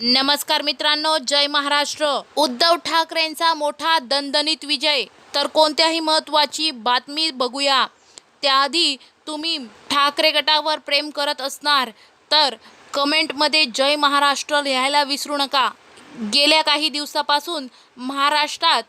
नमस्कार मित्रांनो जय महाराष्ट्र. उद्धव ठाकरेंचा मोठा दणदणीत विजय. तर कोणत्याही महत्त्वाची बातमी बघूया. त्याआधी तुम्ही ठाकरे गटावर प्रेम करत असणार तर कमेंटमध्ये जय महाराष्ट्र लिहायला विसरू नका. गेल्या काही दिवसापासून महाराष्ट्रात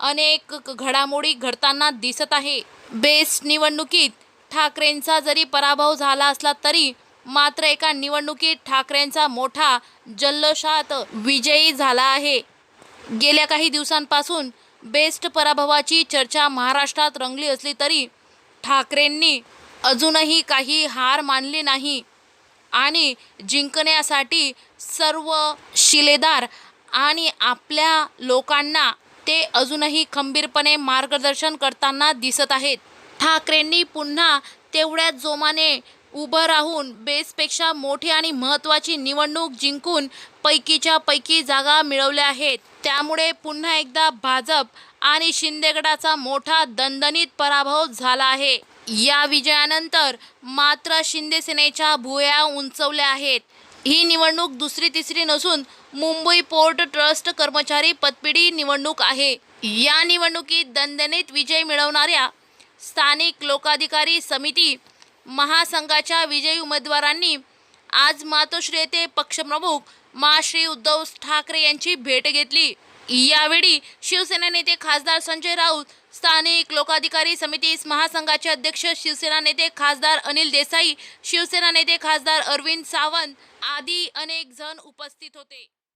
अनेक घडामोडी घडताना दिसत आहे. बेस्ट निवडणुकीत ठाकरेंचा जरी पराभव झाला असला तरी मात्र एका निवडणुकीत ठाकरेंचा मोठा जल्लोषात विजयी झाला आहे. गेल्या काही दिवसांपासून बेस्ट पराभवाची चर्चा महाराष्ट्रात रंगली असली तरी ठाकरेंनी अजूनही काही हार मानली नाही आणि जिंकण्यासाठी सर्व शिलेदार आणि आपल्या लोकांना ते अजूनही खंबीरपणे मार्गदर्शन करताना दिसत आहेत. ठाकरेंनी पुन्हा तेवढ्याच जोमाने उभं राहून बेसपेक्षा मोठी आणि महत्त्वाची निवडणूक जिंकून पैकीच्या पैकी जागा मिळवल्या आहेत. त्यामुळे पुन्हा एकदा भाजप आणि शिंदेगडाचा मोठा दणदणीत पराभव झाला आहे. या विजयानंतर मात्र शिंदेसेनेच्या भुया उंचवल्या आहेत. ही निवडणूक दुसरी तिसरी नसून मुंबई पोर्ट ट्रस्ट कर्मचारी पतपिढी निवडणूक आहे. या निवडणुकीत दणदणीत विजय मिळवणाऱ्या स्थानिक लोकाधिकारी समिती महासंघाच्या विजयी उमेदवारांनी आज मातोश्री येथे पक्षप्रमुख मा श्री उद्धव ठाकरे यांची भेट घेतली. यावेळी शिवसेना नेते खासदार संजय राऊत स्थानिक लोकाधिकारी समिती महासंघाचे अध्यक्ष शिवसेना नेते खासदार अनिल देसाई शिवसेना नेते खासदार अरविंद सावंत आदी अनेक जण उपस्थित होते.